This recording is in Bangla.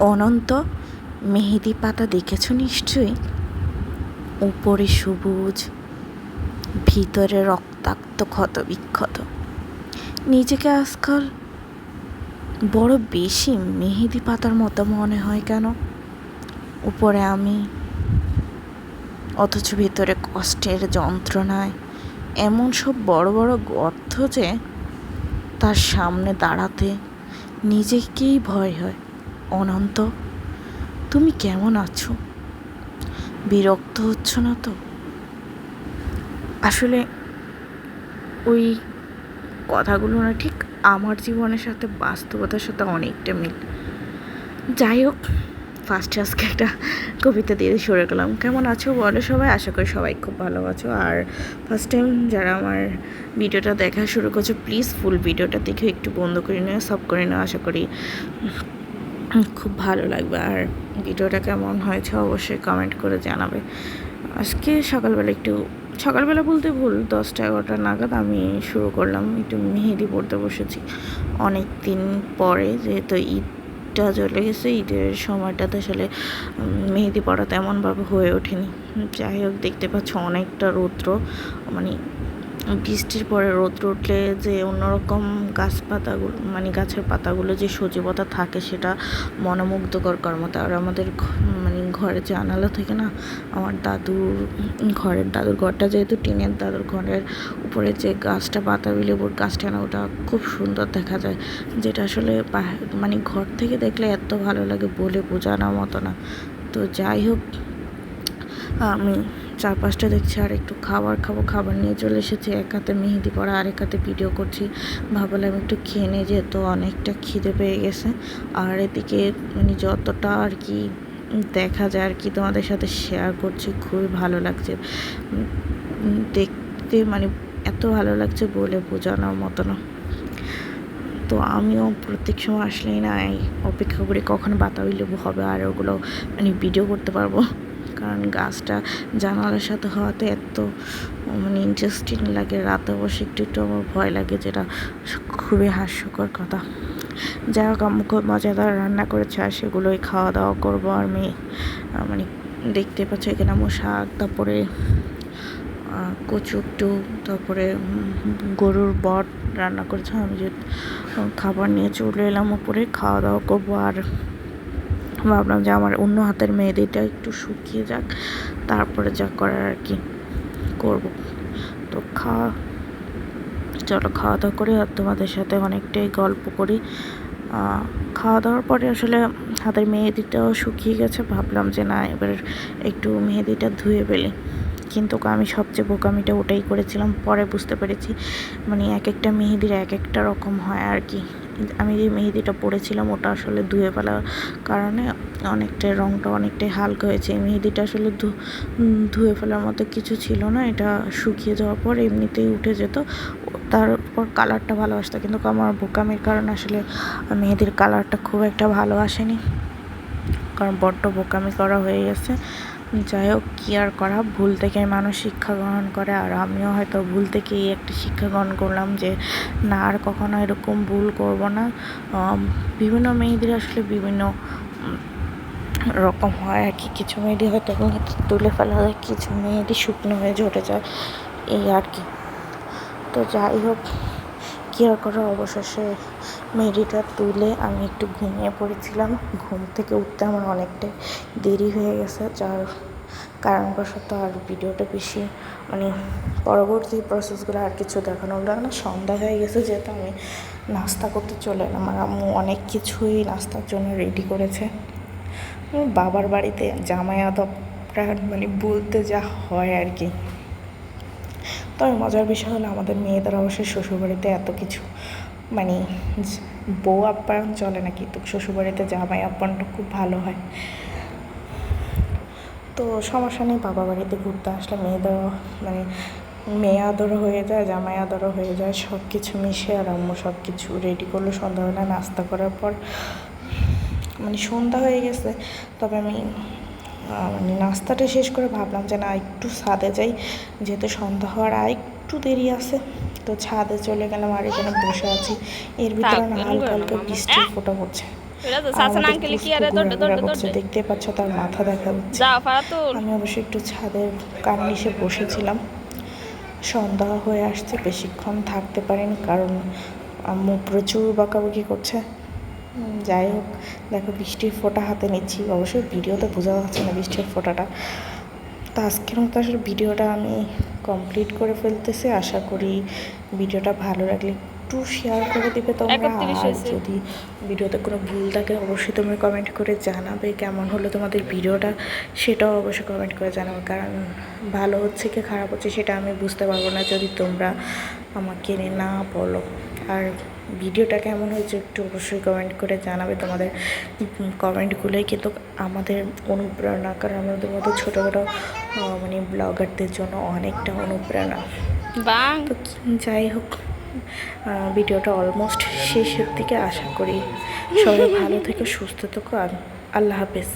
অনন্ত মেহেদি পাতা দেখেছ নিশ্চয়ই? উপরে সবুজ, ভিতরে রক্তাক্ত ক্ষত বিক্ষত নিজেকে আজকাল বড় বেশি মেহেদি পাতার মতো মনে হয় কেন? উপরে আমি, অথচ ভিতরে কষ্টের যন্ত্রণায়, এমন সব বড় বড় গর্ত যে, তার সামনে দাঁড়াতে নিজেকেই ভয় হয়। অনন্ত, তুমি কেমন আছো? বিরক্ত হচ্ছ না তো? আসলে ওই কথাগুলো না ঠিক আমার জীবনের সাথে বাস্তবতার সাথে অনেকটা মিল। যাই হোক ফার্স্ট আজকে একটা কবিতা দিয়ে শুরু করলাম। কেমন আছো বলো সবাই? আশা করি সবাই খুব ভালো আছো। আর ফার্স্ট টাইম যারা আমার ভিডিওটা দেখা শুরু করছ প্লিজ ফুল ভিডিওটা দেখে একটু বন্ধ করে নিও সব করে নিও, আশা করি খুব ভালো লাগবে। আর ভিডিওটা কেমন হয়েছে অবশ্যই কমেন্ট করে জানাবে। আজকে সকালবেলা একটু, সকালবেলা বলতে ভুল, দশটা এগারোটা নাগাদ আমি শুরু করলাম। একটু মেহেদি পড়তে বসেছি। অনেক দিন পরে যেহেতু ঈদটা চলে গেছে, ঈদের সময়টাতে আসলে মেহেদি পড়া তেমনভাবে হয়ে ওঠেনি। যাই হোক, দেখতে পাচ্ছ অনেকটা রৌদ্র। মানে বৃষ্টির পরে রোদ উঠলে যে অন্যরকম গাছপাতাগুলো মানে গাছের পাতাগুলো যে সজীবতা থাকে সেটা মনোমুগ্ধকর কর্মতা আর আমাদের মানে ঘরে জানালা থেকে না, আমার দাদুর, ঘরের দাদুর ঘরটা যেহেতু টিনের, দাদুর ঘরের উপরে যে গাছটা বাতাবি লেবুর গাছটা না, ওটা খুব সুন্দর দেখা যায়। যেটা আসলে মানে ঘর থেকে দেখলে এত ভালো লাগে বলে বোঝানোর মতো না। তো যাই হোক, আমি চার পাঁচটা দেখছি আর একটু খাবার খাব, খাবার নিয়ে চলে এসেছি। এক হাতে মেহেদি পড়া আর এক হাতে ভিডিও করছি। ভাবলাম একটু খেয়ে নিয়ে যেহেতু অনেকটা খিদে পেয়ে গেছে। আর এদিকে মানে যতটা আর কি দেখা যায় আর কি তোমাদের সাথে শেয়ার করছি, খুবই ভালো লাগছে। দেখতে মানে এত ভালো লাগছে বলে বোঝানোর মতো না। তো আমিও প্রত্যেক সময় আসলেই না অপেক্ষা করি কখন বাতাবি লেবু হবে আর ওগুলো মানে ভিডিও করতে পারব। কারণ গাছটা জানালার সাথে হওয়াতে এত মানে ইন্টারেস্টিং লাগে। রাতে বসে একটু একটু আমার ভয় লাগে যেটা খুবই হাস্যকর কথা। যাই হোক, আম্মু খুব মজাদার রান্না করেছে আর সেগুলোই খাওয়া দাওয়া করব আর মেয়ে মানে দেখতে পাচ্ছ এখানে আমার শাক, তারপরে কচু একটু, তারপরে গরুর বট রান্না করেছে। আমি যে খাবার নিয়ে চলে এলাম উপরে খাওয়া দাওয়া করব আর ভাবলাম যে আমার অন্য হাতের মেহেদিটা একটু শুকিয়ে যাক, তারপরে যা করার আর কি করব। তো খাওয়া চলো খাওয়া দাওয়া করি আর তোমাদের সাথে অনেকটাই গল্প করি। খাওয়া দাওয়ার পরে আসলে হাতের মেহেদিটাও শুকিয়ে গেছে, ভাবলাম যে না, এবার একটু মেহেদিটা ধুয়ে ফেলি। কিন্তু আমি সবচেয়ে বোকামিটা ওটাই করেছিলাম, পরে বুঝতে পেরেছি মানে এক একটা মেহেদির এক একটা রকম হয় আর কি। আমি যে মেহেদিটা পরেছিলাম ওটা আসলে ধুয়ে ফেলার কারণে অনেকটাই রঙটা অনেকটাই হালকা হয়েছে। এই মেহেদিটা আসলে ধুয়ে ফেলার মতো কিছু ছিল না, এটা শুকিয়ে যাওয়ার পর এমনিতেই উঠে যেত। তারপর কালারটা ভালো আসতো, কিন্তু আমার বোকামির কারণে আসলে মেহেদির কালারটা খুব একটা ভালো আসেনি। কারণ বড্ড বোকামি করা হয়ে গেছে। যাই হোক, কী আর করা? ভুল থেকে মানুষ শিক্ষা গ্রহণ করে। আর আমিও হয়তো ভুল থেকেই একটা শিক্ষা গ্রহণ করলাম যে, না, আর কখনো এরকম ভুল করব না। বিভিন্ন মেয়েদের আসলে বিভিন্ন রকম হয় আর কি। কিছু মেয়েদের হয়তো তুলে ফেলা হয়, কিছু মেয়েদের শুকনো হয়ে ঝরে যায়। এই আর কি। তো যাই হোক কী আর করা অবশেষে মেডিটা তুলে আমি একটু ঘুমিয়ে পড়েছিলাম। ঘুম থেকে উঠতে আমার অনেকটাই দেরি হয়ে গেছে, যার কারণবশত আর ভিডিওটা বেশি মানে পরবর্তী প্রসেসগুলো আর কিছু দেখানো হলো না। সন্ধ্যা হয়ে গেছে যেহেতু আমি নাস্তা করতে চলে এলাম আর আম্মু অনেক কিছুই নাস্তার জন্য রেডি করেছে। বাবার বাড়িতে জামাই আদবটা মানে বলতে যা হয় আর কি। তবে মজার বিষয় হলো আমাদের মেয়েদের অবশ্যই শ্বশুরবাড়িতে এত কিছু মানে বউ আপ্যায়ন চলে নাকি তো শ্বশুরবাড়িতে জামাই আপ্যায়নটা খুব ভালো হয়। তো সমস্যা নেই, বাবা বাড়িতে ঘুরতে আসলে মেয়েদেরও মানে মেয়ে আদরও হয়ে যায়, জামাই আদরও হয়ে যায় সব কিছু মিশে আর আম্মু সব কিছু রেডি করল সন্ধ্যাবেলা নাস্তা করার পর। মানে সন্ধ্যা হয়ে গেছে, তবে আমি নাস্তাটা শেষ করে ভাবলাম যে না একটু ছাদে যাই। যেহেতু সন্ধ্যা হওয়ার আর একটু দেরি আছে তো ছাদে চলে গেলাম আর এখানে বসে আছি। এর ভিতরে না হালকা হালকা বৃষ্টির ফোটা পড়ছে। দৌড় করছে। দৌড় দেখতে পাচ্ছ তার মাথা দেখা যাচ্ছে আমি অবশ্যই একটু ছাদের কার্নিশে বসেছিলাম। সন্ধ্যা হয়ে আসছে বেশিক্ষণ থাকতে পারেন কারণ আম্মু প্রচুর বকাবকি করছে। যাই হোক। দেখো, বৃষ্টির ফোঁটা হাতে নিচ্ছি। অবশ্যই ভিডিওতে বোঝা যাচ্ছে না বৃষ্টির ফোঁটাটা। তো আজকের মতো আসলে ভিডিওটা আমি কমপ্লিট করে ফেলতেছি। আশা করি ভিডিওটা ভালো লাগলে একটু শেয়ার করে দিবে তোমরা। আর যদি ভিডিওতে কোনো ভুল থাকে অবশ্যই তুমি কমেন্ট করে জানাবে কেমন হলো তোমাদের ভিডিওটা সেটাও অবশ্যই কমেন্ট করে জানাবে। কারণ ভালো হচ্ছে কি খারাপ হচ্ছে সেটা আমি বুঝতে পারব না যদি তোমরা আমাকে না বলো। আর ভিডিওটা কেমন হয়েছে একটু অবশ্যই কমেন্ট করে জানাবে তোমাদের। কমেন্টগুলোই কিন্তু আমাদের অনুপ্রেরণা কারণ আমাদের মতো ছোটো ছোটো মানে ব্লগারদের জন্য অনেকটা অনুপ্রেরণা। বাং যাই হোক ভিডিওটা অলমোস্ট শেষের দিকে আশা করি সবাই ভালো থেকে সুস্থ থেকো আল্লাহ হাফেজ।